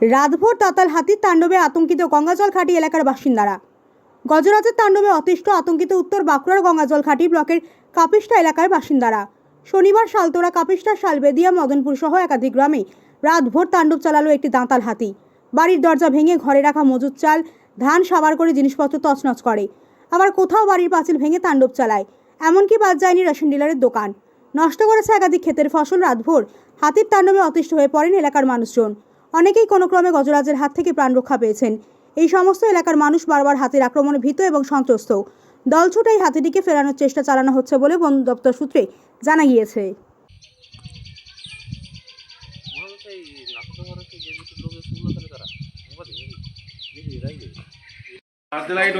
রাতভর তাতাল হাতির তাণ্ডবে আতঙ্কিত গঙ্গাজল ঘাটি এলাকার বাসিন্দারা। গজরাজের তাণ্ডবে অতিষ্ঠ, আতঙ্কিত উত্তর বাঁকুড়ার গঙ্গাজল ঘাটি ব্লকের কাপিস্টা এলাকার বাসিন্দারা। শনিবার শালতোরা কাপিস্টা শালবেদিয়া মদনপুর সহ একাধিক গ্রামে রাতভর তাণ্ডব চালালো একটি দাঁতাল হাতি। বাড়ির দরজা ভেঙে ঘরে রাখা মজুদ চাল, ধান সাবার করে জিনিসপত্র তছনছ করে। আবার কোথাও বাড়ির পাঁচিল ভেঙে তাণ্ডব চালায়, এমনকি বাদ যায়নি রেশন ডিলারের দোকান। নষ্ট করেছে একাধিক ক্ষেতের ফসল, রাতভর হাতির তাণ্ডবে অতিষ্ঠ হয়ে পড়েন এলাকার মানুষজন। অনেকেই কোনো ক্রমে গজরাজের হাত থেকে প্রাণ রক্ষা পেয়েছেন। এই সমস্ত এলাকার মানুষ বারবার হাতির আক্রমণে ভীত এবং সন্ত্রস্ত। দলছুট এই হাতিটিকে ফেরানোর চেষ্টা চালানো হচ্ছে বলে বন দপ্তর সূত্রে জানা গিয়েছে।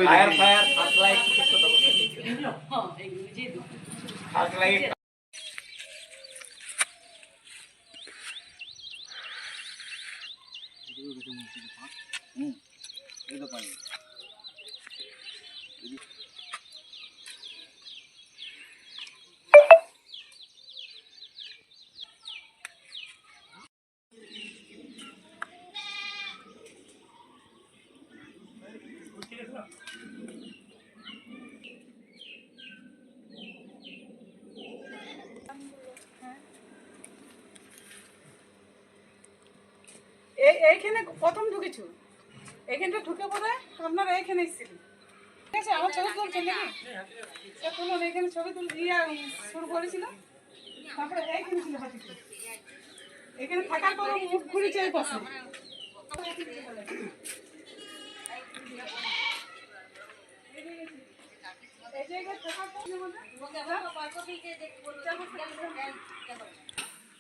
Fire fire fire light fire light এই এইখানে প্রথম ঢুকেছো। এইখানটা ঢুকে পড়ে আপনারা এইখানে এসেছিলেন ঠিক আছে, আমার ছবি তুলছেন নাকি? তুলুন, এইখানে ছবি তুল ইয়া শুরু করেছিল। তারপরে এইখানে ছিল এখানে থাকার পরে মুখ ঘুরেছে এই পাশে পরে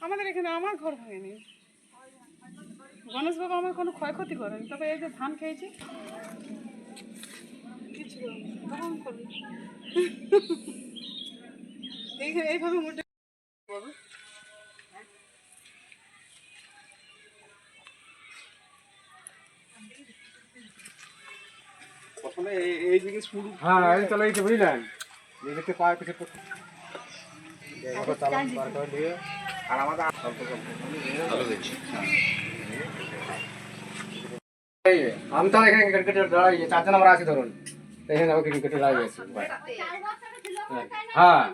আমাদের এখানে আমার ঘর ভাঙেনি গণেশ বাবা আমার কোনো ক্ষয়ক্ষতি করেনি তবে এই যে ধান খেয়েছি কিছু এইভাবে মোটে প্রথমে এই- এই দিকে শুরু হ্যাঁ এই চলে গেছে বুঝলেন? দেখতে পাওয়া কিছু আর আমাদের আমি তো এখানে ক্রিকেট দাঁড়াই চারজন আমরা আছি ধরুন। তো এখানে আমি ক্রিকেট কেটে আছি। হ্যাঁ।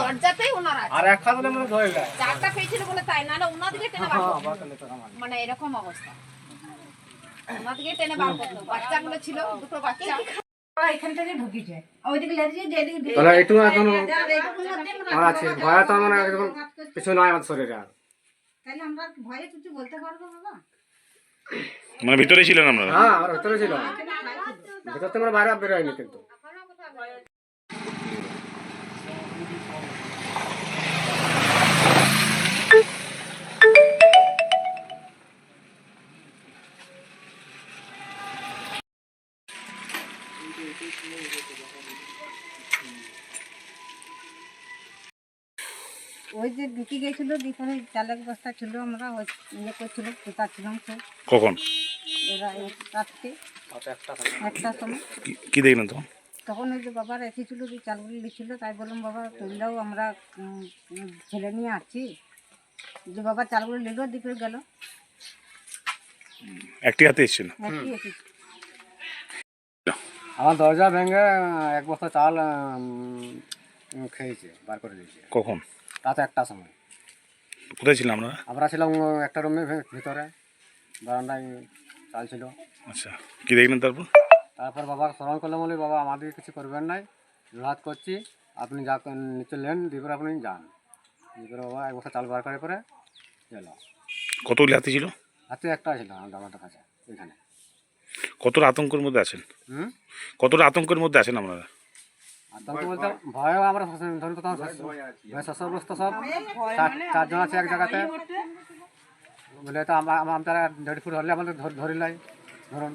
দরজাতেই ওনারা আছে। আর এক খাত হলে মানে ধরে যায়। চারটা পেয়েছিল বলে তাই নাহলে ওনাদিকে টেনে বার মানে এরকম অবস্থা। টেনে বার বাচ্চাগুলো ছিল দুটো বাচ্চা। তাহলে একটু এখন আমার আছে। ভয় তো মানে কিছু নয় আমার শরীরে আর। মানে ভিতরে ছিলেন আপনারা? হ্যাঁ আমার ভিতরে ছিল ভিতর থেকে আমরা বাইরে বের হয়নি কিন্তু। ওই যে ঢুকে গেছিল দিখানে চালের বস্তা ছিল আমরা ওই ইয়ে করছিল কোথাচ্ছিলাম খুব। কখন? এরা রাত্রে একটা সময়। কি- দেখলেন তখন? তখন ওই যে বাবার এসেছিল যে চালগুলো লিখছিল তাই বললাম বাবা তুললেও আমরা ছেলে নিয়ে আসছি। যে বাবা চালগুলো নিল দিকে গেল। একটি হাতে এসেছিল? একটি এসেছে আমার দরজা ভেঙে এক বস্তা চাল খেয়েছে বার করে দিয়েছে। কখন? রাত একটা সময় কোথায় ছিলেন আপনারা? আমরা ছিলাম একটা রুমের ভিতরে বারান্দায় চাল ছিল আচ্ছা কি দেখলেন তারপর? তারপর বাবা স্মরণ করলাম বলে বাবা আমাদের কিছু করবেন নাই রাত করছি আপনি যা নিচে নেন দিয়ে আপনি যান। দিয়ে বাবা এক বছর চাল বার করে পরে গেল কতগুলি হাতি ছিল? হাতে একটা ছিল আমাদের আমাদের কাছে এখানে। কতটা আতঙ্কের মধ্যে আছেন? হুম? কতটা আতঙ্কের মধ্যে আছেন আপনারা? আতঙ্ক বলতে ভয়ে আমরা ধরুন তো তখন ভয় শস্যগ্রস্ত সব চার- চারজন আছে এক জায়গাতে বলে তো আমরা আমরা দেড় ফুট হলে আমাদের ধর- ধরিলাই ধরুন